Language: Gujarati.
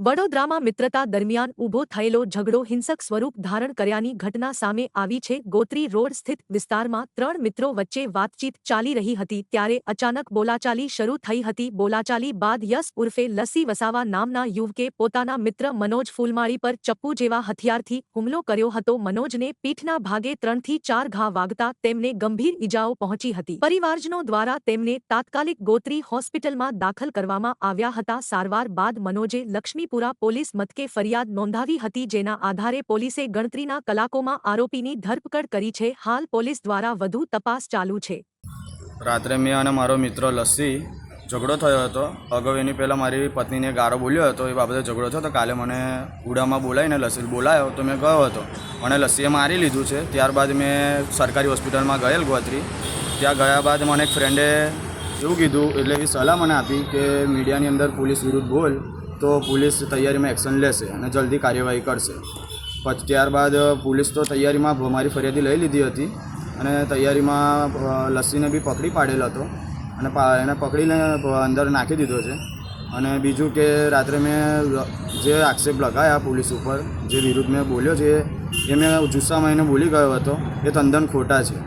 વડોદરામાં મિત્રતા દરમિયાન ઊભો થયેલો ઝઘડો હિંસક સ્વરૂપ ધારણ કર્યાની ઘટના સામે આવી છે. ગોત્રી રોડ સ્થિત વિસ્તારમાં ત્રણ મિત્રો વચ્ચે વાતચીત ચાલી રહી હતી ત્યારે અચાનક બોલાચાલી શરૂ થઈ હતી. બોલાચાલી બાદ યસ ઉર્ફે લસ્સી વસાવા નામના યુવકે પોતાના મિત્ર મનોજ ફૂલમાળી પર ચપ્પુ જેવા હથિયારથી હુમલો કર્યો હતો. મનોજને પીઠના ભાગે ત્રણથી ચાર ઘા વાગતા તેમને ગંભીર ઈજાઓ પહોંચી હતી. પરિવારજનો દ્વારા તેમને તાત્કાલિક ગોત્રી હોસ્પિટલમાં દાખલ કરવામાં આવ્યા હતા. સારવાર બાદ મનોજે લક્ષ્મીપુરા પોલીસ મથકે ફરિયાદ નોંધાવી હતી જેના આધારે પોલીસે ગણતરીના કલાકોમાં આરોપીની ધરપકડ કરી છે. હાલ પોલીસ દ્વારા વધુ તપાસ ચાલુ છે. રાત્રે મેં અને મારો મિત્ર લસ્સી ઝઘડો થયો હતો. અગાઉ એની પહેલાં મારી પત્નીને ગારો બોલ્યો હતો. એ બાબતે ઝઘડો થયો તો કાલે મને ઉડામાં બોલાવીને લસ્સી બોલાયો તો મેં ગયો હતો. મને લસ્સીએ મારી લીધું છે. ત્યારબાદ મેં સરકારી હોસ્પિટલમાં ગયેલ ગોત્રી. ત્યાં ગયા બાદ મને એક ફ્રેન્ડે એવું કીધું એટલે એ સલાહ મને આપી કે મીડિયાની અંદર પોલીસ વિરુદ્ધ બોલ. તો પોલીસ તૈયારીમાં એક્શન લેશે અને જલ્દી કાર્યવાહી કરશે. પછી ત્યારબાદ પોલીસ તો તૈયારીમાં મારી ફરિયાદી લઈ લીધી હતી અને તૈયારીમાં લસ્સીને બી પકડી પાડેલ હતો અને એને પકડીને અંદર નાખી દીધો છે. અને બીજું કે રાત્રે મેં જે આક્ષેપ લગાયા પોલીસ ઉપર, જે વિરુદ્ધ મેં બોલ્યો છે, એ મેં જુસ્સામાં એને બોલી ગયો હતો, એ તદ્દન ખોટા છે.